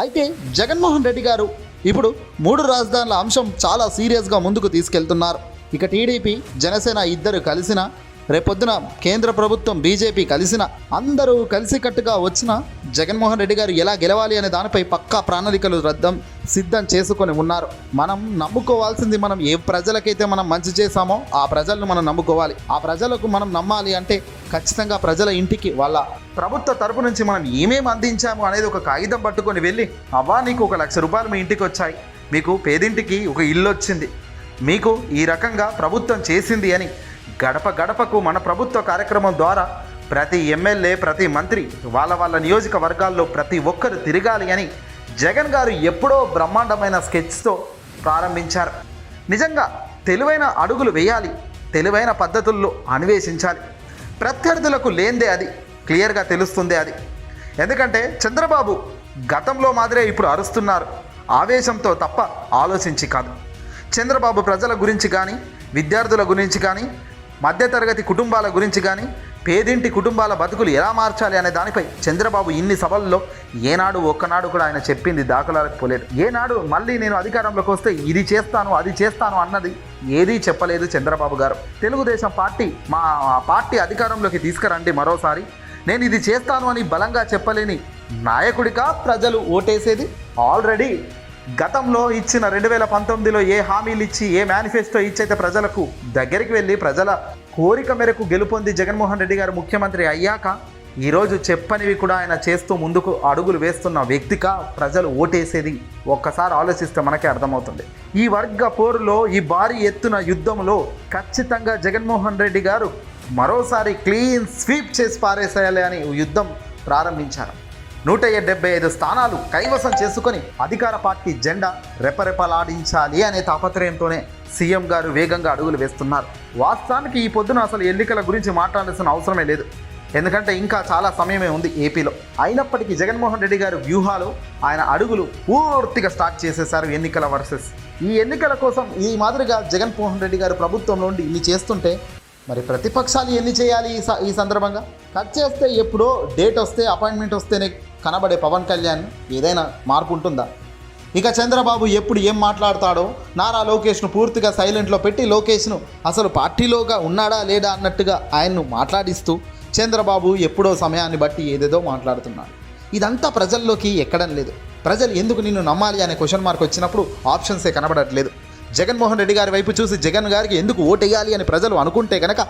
అయితే జగన్మోహన్ రెడ్డి గారు ఇప్పుడు మూడు రాజధానుల అంశం చాలా సీరియస్గా ముందుకు తీసుకెళ్తున్నారు. ఇక టీడీపీ జనసేన ఇద్దరు కలిసిన రేపొద్దున కేంద్ర ప్రభుత్వం బీజేపీ కలిసిన అందరూ కలిసికట్టుగా వచ్చిన జగన్మోహన్ రెడ్డి గారు ఎలా గెలవాలి అనే దానిపై పక్కా ప్రణాళికలు రద్దం సిద్ధం చేసుకొని ఉన్నారు. మనం నమ్ముకోవాల్సింది మనం ఏ ప్రజలకైతే మనం మంచి చేశామో ఆ ప్రజలను మనం నమ్ముకోవాలి. ఆ ప్రజలకు మనం నమ్మాలి అంటే ఖచ్చితంగా ప్రజల ఇంటికి వాళ్ళ ప్రభుత్వ తరపు నుంచి మనం ఏమేమి అందించాము అనేది ఒక కాగితం పట్టుకొని వెళ్ళి అవ్వా నీకు ఒక లక్ష రూపాయలు మీ ఇంటికి వచ్చాయి. మీకు పేదింటికి ఒక ఇల్లు వచ్చింది. మీకు ఈ రకంగా ప్రభుత్వం చేసింది అని గడప గడపకు మన ప్రభుత్వ కార్యక్రమం ద్వారా ప్రతి ఎమ్మెల్యే ప్రతి మంత్రి వాళ్ళ వాళ్ళ నియోజకవర్గాల్లో ప్రతి ఒక్కరు తిరగాలి అని జగన్ గారు ఎప్పుడో బ్రహ్మాండమైన స్కెచ్తో ప్రారంభించారు. నిజంగా తెలివైన అడుగులు వేయాలి తెలివైన పద్ధతుల్లో అన్వేషించాలి. ప్రత్యర్థులకు లేందే అది. క్లియర్గా తెలుస్తుంది అది. ఎందుకంటే చంద్రబాబు గతంలో మాదిరే ఇప్పుడు అరుస్తున్నారు. ఆవేశంతో తప్ప ఆలోచించి కాదు. చంద్రబాబు ప్రజల గురించి కానీ విద్యార్థుల గురించి కానీ మధ్యతరగతి కుటుంబాల గురించి కానీ పేదింటి కుటుంబాల బతుకులు ఎలా మార్చాలి అనే దానిపై చంద్రబాబు ఇన్ని సభల్లో ఏనాడు ఒక్కనాడు కూడా ఆయన చెప్పింది దాఖలాలకు పోలేదు. ఏనాడు మళ్ళీ నేను అధికారంలోకి వస్తే ఇది చేస్తాను అది చేస్తాను అన్నది ఏదీ చెప్పలేదు చంద్రబాబు గారు. తెలుగుదేశం పార్టీ మా పార్టీ అధికారంలోకి తీసుకురండి మరోసారి. నేను ఇది చేస్తాను అని బలంగా చెప్పలేని నాయకుడిగా ప్రజలు ఓటేసేది? ఆల్రెడీ గతంలో ఇచ్చిన రెండు వేల పంతొమ్మిదిలో ఏ హామీలు ఇచ్చి ఏ మేనిఫెస్టో ఇచ్చైతే ప్రజలకు దగ్గరికి వెళ్ళి ప్రజల కోరిక మేరకు గెలుపొంది జగన్మోహన్ రెడ్డి గారు ముఖ్యమంత్రి అయ్యాక ఈరోజు చెప్పనివి కూడా ఆయన చేస్తూ ముందుకు అడుగులు వేస్తున్న వ్యక్తిగా ప్రజలు ఓటేసేది ఒక్కసారి ఆలోచిస్తే మనకే అర్థమవుతుంది. ఈ వర్గ పోరులో ఈ భారీ ఎత్తున యుద్ధంలో ఖచ్చితంగా జగన్మోహన్ రెడ్డి గారు మరోసారి క్లీన్ స్వీప్ చేసి పారేసేయాలి అని యుద్ధం ప్రారంభించారు. నూట డెబ్బై ఐదు స్థానాలు కైవసం చేసుకొని అధికార పార్టీ జెండా రెపరెపలాడించాలి అనే తాపత్రయంతోనే సీఎం గారు వేగంగా అడుగులు వేస్తున్నారు. వాస్తవానికి ఈ పొద్దున అసలు ఎన్నికల గురించి మాట్లాడాల్సిన అవసరమే లేదు. ఎందుకంటే ఇంకా చాలా సమయమే ఉంది ఏపీలో. అయినప్పటికీ జగన్మోహన్ రెడ్డి గారి వ్యూహాలు ఆయన అడుగులు పూర్తిగా స్టార్ట్ చేసేశారు ఎన్నికల వర్సెస్. ఈ ఎన్నికల కోసం ఈ మాదిరిగా జగన్మోహన్ రెడ్డి గారు ప్రభుత్వం నుండి ఇన్ని చేస్తుంటే మరి ప్రతిపక్షాలు ఎన్ని చేయాలి ఈ స- ఈ సందర్భంగా? కట్ చేస్తే ఎప్పుడో డేట్ వస్తే అపాయింట్మెంట్ వస్తేనే కనబడే పవన్ కళ్యాణ్ ఏదైనా మార్పు ఉంటుందా? ఇక చంద్రబాబు ఎప్పుడు ఏం మాట్లాడతాడో నారా లోకేష్ను పూర్తిగా సైలెంట్లో పెట్టి లోకేష్ను అసలు పార్టీలోగా ఉన్నాడా లేడా అన్నట్టుగా ఆయన్ను మాట్లాడిస్తూ చంద్రబాబు ఎప్పుడో సమయాన్ని బట్టి ఏదేదో మాట్లాడుతున్నాడు. ఇదంతా ప్రజల్లోకి ఎక్కడం లేదు. ప్రజలు ఎందుకు నిన్ను నమ్మాలి అనే క్వశ్చన్ మార్క్ వచ్చినప్పుడు ఆప్షన్సే కనబడట్లేదు. జగన్మోహన్ రెడ్డి గారి వైపు చూసి జగన్ గారికి ఎందుకు ఓటేయాలి అని ప్రజలు అనుకుంటే కనుక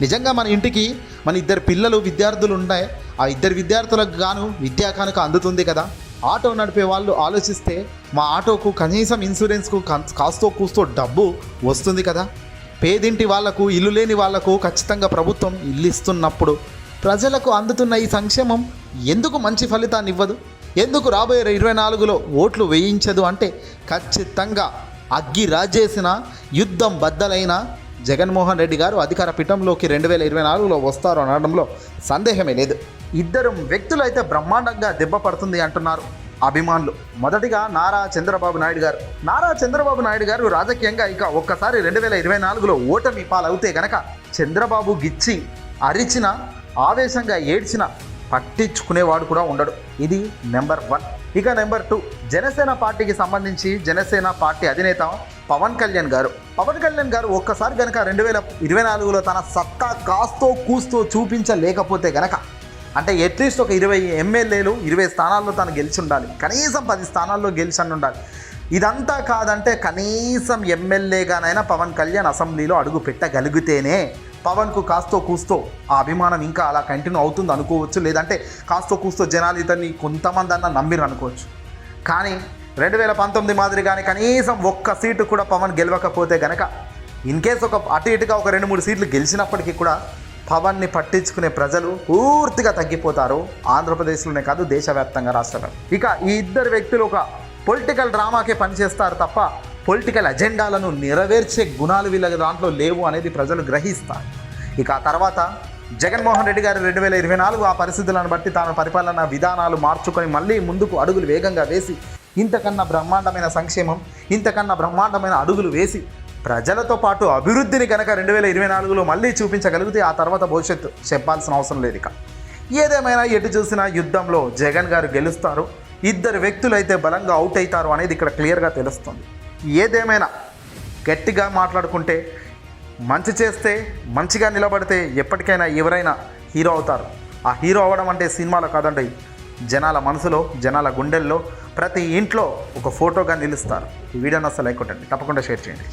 నిజంగా మన ఇంటికి మన ఇద్దరు పిల్లలు విద్యార్థులు ఉన్నాయి ఆ ఇద్దరు విద్యార్థులకు గాను విద్యా కానుక అందుతుంది కదా. ఆటో నడిపే వాళ్ళు ఆలోచిస్తే మా ఆటోకు కనీసం ఇన్సూరెన్స్కు కాస్తో కూస్తో డబ్బు వస్తుంది కదా. పేదింటి వాళ్ళకు ఇల్లు లేని వాళ్ళకు ఖచ్చితంగా ప్రభుత్వం ఇల్లు ఇస్తున్నప్పుడు ప్రజలకు అందుతున్న ఈ సంక్షేమం ఎందుకు మంచి ఫలితాన్ని ఇవ్వదు? ఎందుకు రాబోయే ఇరవై నాలుగులో ఓట్లు వేయించదు అంటే ఖచ్చితంగా అగ్గి రాజేసిన యుద్ధం బద్దలైన జగన్మోహన్ రెడ్డి గారు అధికార పీఠంలోకి రెండు వేల ఇరవై నాలుగులో వస్తారు అనడంలో సందేహమే లేదు. ఇద్దరు వ్యక్తులు అయితే బ్రహ్మాండంగా దెబ్బ పడుతుంది అంటున్నారు అభిమానులు. మొదటిగా నారా చంద్రబాబు నాయుడు గారు. నారా చంద్రబాబు నాయుడు గారు రాజకీయంగా ఇక ఒక్కసారి రెండు వేల ఇరవై నాలుగులో ఓటమి పాలవుతే గనక చంద్రబాబు గిచ్చి అరిచిన ఆవేశంగా ఏడ్చిన పట్టించుకునేవాడు కూడా ఉండడు. ఇది నెంబర్ వన్. ఇక నెంబర్ టూ జనసేన పార్టీకి సంబంధించి జనసేన పార్టీ అధినేత పవన్ కళ్యాణ్ గారు. పవన్ కళ్యాణ్ గారు ఒక్కసారి కనుక రెండు వేల ఇరవై నాలుగులో తన సత్తా కాస్తో కూస్తో చూపించలేకపోతే గనక అంటే అట్లీస్ట్ ఒక ఇరవై ఎమ్మెల్యేలు ఇరవై స్థానాల్లో తను గెలిచి ఉండాలి కనీసం పది స్థానాల్లో గెలిచి అని ఉండాలి ఇదంతా కాదంటే కనీసం ఎమ్మెల్యేగానైనా పవన్ కళ్యాణ్ అసెంబ్లీలో అడుగు పెట్టగలిగితేనే పవన్కు కాస్తో కూస్తో ఆ అభిమానం ఇంకా అలా కంటిన్యూ అవుతుంది అనుకోవచ్చు. లేదంటే కాస్తో కూస్తో జనాలు ఇతన్ని కొంతమంది అన్న నమ్మిరు అనుకోవచ్చు. కానీ రెండు వేల పంతొమ్మిది మాదిరిగానే కనీసం ఒక్క సీటు కూడా పవన్ గెలవకపోతే గనక ఇన్ కేస్ ఒక అటు ఇటుగా ఒక రెండు మూడు సీట్లు గెలిచినప్పటికీ కూడా పవన్ని పట్టించుకునే ప్రజలు పూర్తిగా తగ్గిపోతారు. ఆంధ్రప్రదేశ్లోనే కాదు దేశవ్యాప్తంగా రాష్ట్రంలో ఇక ఈ ఇద్దరు వ్యక్తులు ఒక పొలిటికల్ డ్రామాకే పనిచేస్తారు తప్ప పొలిటికల్ అజెండాలను నెరవేర్చే గుణాలు వీళ్ళ దాంట్లో లేవు అనేది ప్రజలు గ్రహిస్తారు. ఇక ఆ తర్వాత జగన్మోహన్ రెడ్డి గారు రెండు వేల ఇరవై నాలుగు ఆ పరిస్థితులను బట్టి తాను పరిపాలన విధానాలు మార్చుకొని మళ్ళీ ముందుకు అడుగులు వేగంగా వేసి ఇంతకన్నా బ్రహ్మాండమైన సంక్షేమం ఇంతకన్నా బ్రహ్మాండమైన అడుగులు వేసి ప్రజలతో పాటు అభివృద్ధిని కనుక రెండు వేల ఇరవై నాలుగులో మళ్ళీ చూపించగలిగితే ఆ తర్వాత భవిష్యత్తు చెప్పాల్సిన అవసరం లేదు ఇక. ఏదేమైనా ఎటు చూసినా యుద్ధంలో జగన్ గారు గెలుస్తారు ఇద్దరు వ్యక్తులు అయితే బలంగా అవుట్ అవుతారు అనేది ఇక్కడ క్లియర్గా తెలుస్తుంది. ఏదేమైనా గట్టిగా మాట్లాడుకుంటే మంచి చేస్తే మంచిగా నిలబడితే ఎప్పటికైనా ఎవరైనా హీరో అవుతారు. ఆ హీరో అవ్వడం అంటే సినిమాలో కాదండి జనాల మనసులో జనాల గుండెల్లో ప్రతి ఇంట్లో ఒక ఫోటోగా నిలుస్తారు. ఈ వీడియోని అసలు లైక్ కొట్టండి తప్పకుండా షేర్ చేయండి.